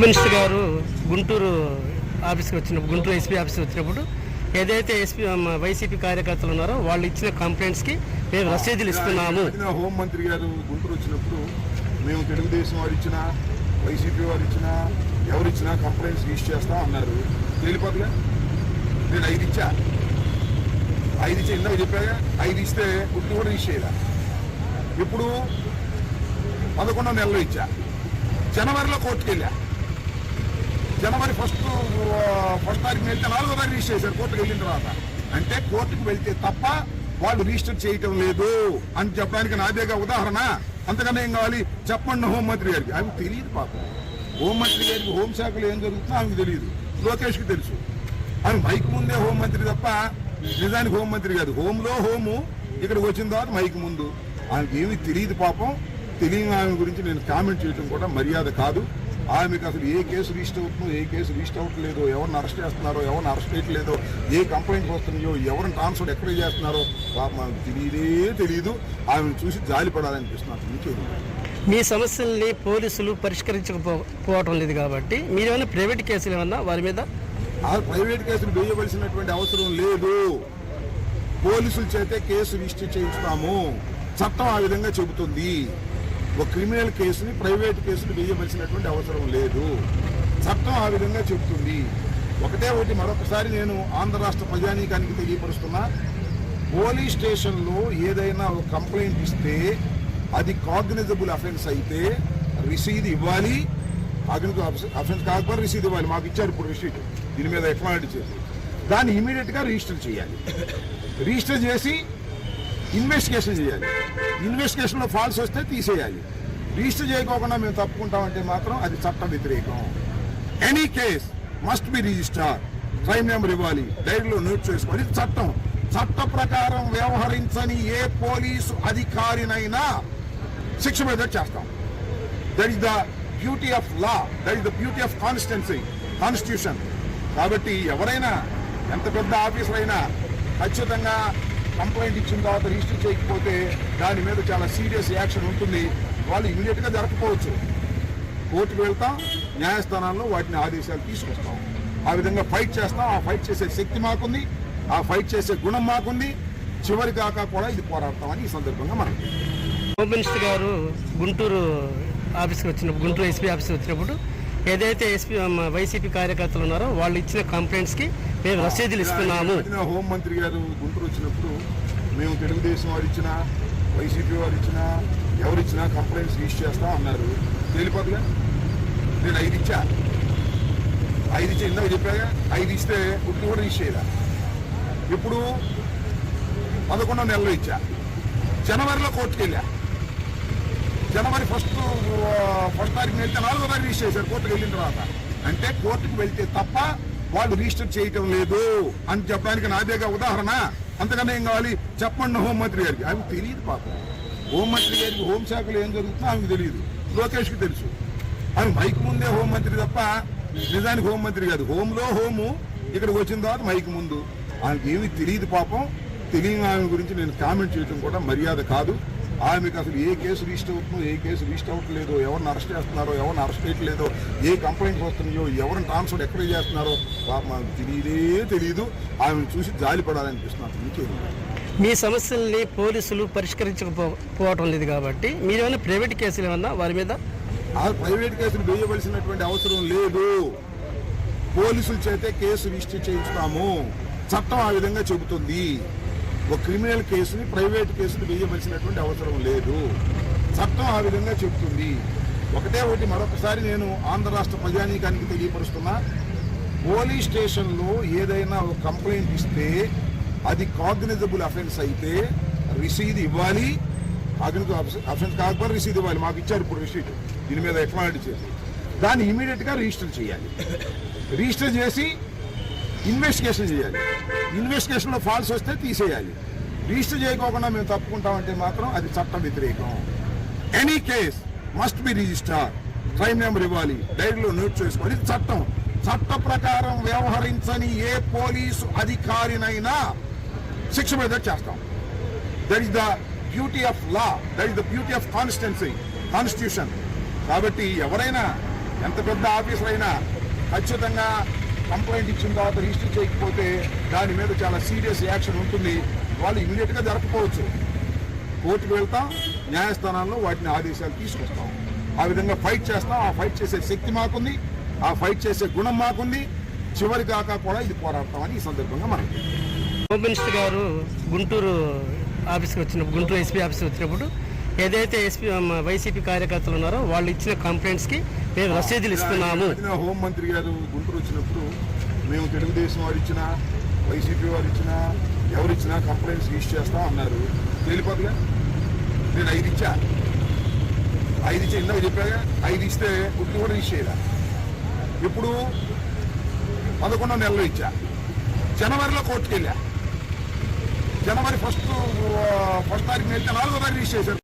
Minister గారు గుంటూరు ఆఫీస్కి వచ్చినప్పుడు గుంటూరు ఎస్పీ ఆఫీస్కి వచ్చినప్పుడు ఏదైతే ఎస్పీ వైసీపీ కార్యకర్తలు ఉన్నారో వాళ్ళు ఇచ్చిన కంప్లైంట్స్కి మేము రసీదులు ఇస్తున్నాము. హోం మంత్రి గారు గుంటూరు వచ్చినప్పుడు మేము తెలుగుదేశం వారు ఇచ్చినా వైసీపీ వారు ఇచ్చినా ఎవరు ఇచ్చినా కంప్లైంట్స్ రిజిస్టర్ చేస్తా అన్నారు. తేలిపోతుగా నేను ఐదు ఇచ్చా. ఐదు ఇచ్చా ఇందాక చెప్పాగా? ఐదు ఇస్తే గుర్తు కూడా రిజిస్టర్ చేయరా ఇప్పుడు పదకొండో నెలలో ఇచ్చా. జనవరిలో కోర్టుకు వెళ్ళా జనవరి ఫస్ట్ ఫస్ట్ తారీఖు వెళ్తే నాలుగో తారీఖు రిజిస్టర్ చేశారు. కోర్టుకు వెళ్ళిన తర్వాత. అంటే కోర్టుకు వెళ్తే తప్ప వాళ్ళు రిజిస్టర్ చేయటం లేదు అని చెప్పడానికి నాదేగా ఉదాహరణ అంతకన్నా ఏం కావాలి? చెప్పండి హోంమంత్రి గారికి. అవి తెలియదు పాపం. హోంమంత్రి గారికి హోంశాఖలో ఏం జరుగుతుందో ఆమెకు తెలియదు. లోకేష్కి తెలుసు. ఆమె మైక్ ముందే హోంమంత్రి తప్ప నిజానికి హోంమంత్రి కాదు. హోంలో హోము ఇక్కడికి వచ్చిన తర్వాత మైక్ ముందు. ఆమెకి ఏమీ తెలియదు పాపం. తెలియని ఆమె గురించి నేను కామెంట్ చేయడం కూడా మర్యాద కాదు. ఆమెకు అసలు ఏ కేసు రిజిస్టర్ అవుతుందో ఏ కేసు రిజిస్టర్ అవ్వట్లేదో ఎవరిని అరెస్ట్ చేస్తున్నారో ఎవరిని అరెస్ట్ చేయట్లేదో ఏ కంప్లైంట్స్ వస్తున్నాయో ఎవరిని ట్రాన్స్ఫర్ ఎక్కడ చేస్తున్నారో ఆమెకు తెలియదే తెలియదు ఆమెను చూసి జాలి పడాలనిపిస్తున్నారు మీ సమస్యల్ని పోలీసులు పరిష్కరించకపోవటం లేదు కాబట్టి మీరేమైనా ప్రైవేట్ కేసులు ఏమన్నా వారి మీద? ఆ ప్రైవేట్ కేసులు వేయవలసినటువంటి అవసరం లేదు. పోలీసుల చేతే కేసు రిజిస్టర్ చేయిస్తాము. చట్టం ఆ విధంగా చెబుతుంది. ఒక క్రిమినల్ కేసుని ప్రైవేట్ కేసులు వేయవలసినటువంటి అవసరం లేదు. చట్టం ఆ విధంగా చెబుతుంది ఒకటే ఒకటి మరొకసారి నేను ఆంధ్ర రాష్ట్ర ప్రజానీకానికి తెలియపరుస్తున్నా. పోలీస్ స్టేషన్లో ఏదైనా ఒక కంప్లైంట్ ఇస్తే అది కాగ్నిజబుల్ అఫెన్స్ అయితే రిసీద్ ఇవ్వాలి. అఫెన్స్ కాకపోతే రిసీద్ ఇవ్వాలి. మాకు ఇచ్చారు ఇప్పుడు రిసీట్. దీని మీద ఎక్నాలిటీ చేసి. దాన్ని ఇమీడియట్గా రిజిస్టర్ చేయాలి. రిజిస్టర్ చేసి ఇన్వెస్టిగేషన్ చేయాలి. ఇన్వెస్టిగేషన్లో ఫాల్స్ వస్తే తీసేయాలి. రిజిస్టర్ చేయకోకుండా మేము తప్పుకుంటామంటే మాత్రం అది చట్ట వ్యతిరేకం. Any case must be register crime number ఇవ్వాలి. డైరీలో నోట్ చేసుకోవాలి. ఇది చట్టం. చట్ట ప్రకారం వ్యవహరించని ఏ పోలీసు అధికారినైనా శిక్ష మీద చేస్తాం. That is the beauty of law that is the beauty of constituency constitution కాబట్టి ఎవరైనా ఎంత పెద్ద ఆఫీసర్ అయినా ఖచ్చితంగా కంప్లైంట్ ఇచ్చిన తర్వాత రిజిస్టర్ చేయకపోతే దాని మీద చాలా సీరియస్ యాక్షన్ ఉంటుంది. వాళ్ళు ఇమీడియట్గా జరగకపోవచ్చు కోర్టుకు వెళ్తాం న్యాయస్థానాల్లో వాటిని ఆదేశాలు తీసుకొస్తాం. ఆ విధంగా ఫైట్ చేస్తాం. ఆ ఫైట్ చేసే శక్తి మాకుంది. ఆ ఫైట్ చేసే గుణం మాకుంది. చివరి దాకా కూడా ఇది పోరాడతామని ఈ సందర్భంగా మనం హోమ్ మినిస్టర్ గారు గుంటూరు ఆఫీస్కి వచ్చినప్పుడు గుంటూరు ఎస్పీ ఆఫీస్కి వచ్చినప్పుడు ఏదైతే ఎస్పీ వైసీపీ కార్యకర్తలు ఉన్నారో వాళ్ళు ఇచ్చిన కంప్లైంట్స్కి మేము రసీదులు ఇస్తున్నాము. హోం మంత్రి గారు గుంటూరు వచ్చినప్పుడు మేము తెలుగుదేశం వారు ఇచ్చిన వైసీపీ వారు ఇచ్చినా ఎవరు ఇచ్చినా కంప్లైంట్స్ రిజిస్టర్ చేస్తా అన్నారు. తేలిపోతుగా నేను ఐదు ఇచ్చా. ఐదు ఇచ్చా. ఇందాక చెప్పాగా ఐదు ఇస్తే గుర్తు కూడా రిజిస్టర్ చేయరా ఇప్పుడు పదకొండో నెలలో ఇచ్చా. జనవరిలో కోర్టుకు వెళ్ళా జనవరి ఫస్ట్ ఫస్ట్ తారీఖున వెళ్తే నాలుగో తారీఖు రిజిస్టర్ చేశారు. కోర్టుకు వెళ్ళిన తర్వాత. అంటే కోర్టుకు వెళ్తే తప్ప వాళ్ళు రిజిస్టర్ చేయటం లేదు అని చెప్పడానికి నాదేగా ఉదాహరణ అంతకన్నా ఏం కావాలి? చెప్పండి హోంమంత్రి గారికి. అవి తెలియదు పాపం. హోంమంత్రి గారికి హోంశాఖలో ఏం జరుగుతుందో ఆమెకు తెలియదు. లోకేష్కి తెలుసు. ఆమె మైక్ ముందే హోంమంత్రి తప్ప నిజానికి హోంమంత్రి కాదు. హోంలో హోము. ఇక్కడికి వచ్చిన తర్వాత మైక్ ముందు. ఆమెకి ఏమీ తెలియదు పాపం. తెలియని ఆమె గురించి నేను కామెంట్ చేయడం కూడా మర్యాద కాదు. ఆమెకు అసలు ఏ కేసు రిజిస్టర్ అవుతుందో ఏ కేసు రిజిస్టర్ అవ్వట్లేదో ఎవరిని అరెస్ట్ చేస్తున్నారో ఎవరిని అరెస్ట్ చేయట్లేదో ఏ కంప్లైంట్స్ వస్తున్నాయో ఎవరిని ట్రాన్స్ఫర్ ఎక్కడ చేస్తున్నారో ఆమెకు తెలియదే తెలియదు ఆమెను చూసి జాలి పడాలనిపిస్తున్నారు ఇంకేం మీ సమస్యల్ని పోలీసులు పరిష్కరించకపోవటం లేదు కాబట్టి మీరేమైనా ప్రైవేట్ కేసులు ఏమన్నా వారి మీద? ఆ ప్రైవేట్ కేసులు వేయవలసినటువంటి అవసరం లేదు. పోలీసుల చేతే కేసు రిజిస్టర్ చేయిస్తాము. చట్టం ఆ విధంగా చెబుతుంది. ఒక క్రిమినల్ కేసుని ప్రైవేట్ కేసుని వేయవలసినటువంటి అవసరం లేదు. చట్టం ఆ విధంగా చెబుతుంది ఒకటే ఒకటి మరొకసారి నేను ఆంధ్ర రాష్ట్ర ప్రజానీకానికి తెలియపరుస్తున్నా. పోలీస్ స్టేషన్లో ఏదైనా ఒక కంప్లైంట్ ఇస్తే అది కాగ్నిజబుల్ అఫెన్స్ అయితే రిసీద్ ఇవ్వాలి. అఫెన్స్ కాకపోతే రిసీద్ ఇవ్వాలి. మాకు ఇచ్చారు ఇప్పుడు రిసీట్. దీని మీద ఎక్నాలిటీ చేసి దాన్ని ఇమీడియట్గా రిజిస్టర్ చేయాలి. రిజిస్టర్ చేసి ఇన్వెస్టిగేషన్ చేయాలి. ఇన్వెస్టిగేషన్లో ఫాల్స్ వస్తే తీసేయాలి. రిజిస్టర్ చేయకోకుండా మేము తప్పుకుంటామంటే మాత్రం అది చట్ట వ్యతిరేకం. Any case must be register crime number ఇవ్వాలి. డైరీలో నోట్ చేసుకోవాలి ఇది చట్టం. చట్ట ప్రకారం వ్యవహరించని ఏ పోలీసు అధికారినైనా శిక్ష మీద చేస్తాం. That is the beauty of law that is the beauty of constituency constitution కాబట్టి ఎవరైనా ఎంత పెద్ద ఆఫీసర్ అయినా ఖచ్చితంగా కంప్లైంట్ ఇచ్చిన తర్వాత రిజిస్టర్ చేయకపోతే దాని మీద చాలా సీరియస్ యాక్షన్ ఉంటుంది. వాళ్ళు ఇమీడియట్గా జరపకపోవచ్చు కోర్టుకు వెళ్తాం న్యాయస్థానాల్లో వాటిని ఆదేశాలు తీసుకొస్తాం. ఆ విధంగా ఫైట్ చేస్తాం. ఆ ఫైట్ చేసే శక్తి మాకుంది. ఆ ఫైట్ చేసే గుణం మాకుంది. చివరి దాకా కూడా ఇది పోరాడతామని ఈ సందర్భంగా మనం హోమ్ మినిస్టర్ గారు గుంటూరు ఆఫీస్కి వచ్చినప్పుడు గుంటూరు ఎస్పీ ఆఫీస్కి వచ్చినప్పుడు ఏదైతే ఎస్పీ వైసీపీ కార్యకర్తలు ఉన్నారో వాళ్ళు ఇచ్చిన కంప్లైంట్స్కి మేము రసీదులు ఇస్తున్నాము. హోంమంత్రి గారు గుంటూరు వచ్చినప్పుడు మేము తెలుగుదేశం వారు ఇచ్చినా వైసీపీ వారు ఇచ్చినా ఎవరు ఇచ్చినా కంప్లైంట్స్ రిజిస్టర్ చేస్తాం అన్నారు. తేలిపోతుగా నేను ఐదు ఇచ్చా. ఐదు ఇచ్చా. ఇందాక చెప్పాగా ఐదు ఇస్తే గుర్తు కూడా రిజిస్టర్ చేయరా ఇప్పుడు పదకొండో నెలలో ఇచ్చా. జనవరిలో కోర్టుకు వెళ్ళా జనవరి ఫస్ట్ ఫస్ట్ తారీఖున వెళ్తే నాలుగో తారీఖు రిజిస్టర్ చేశారు.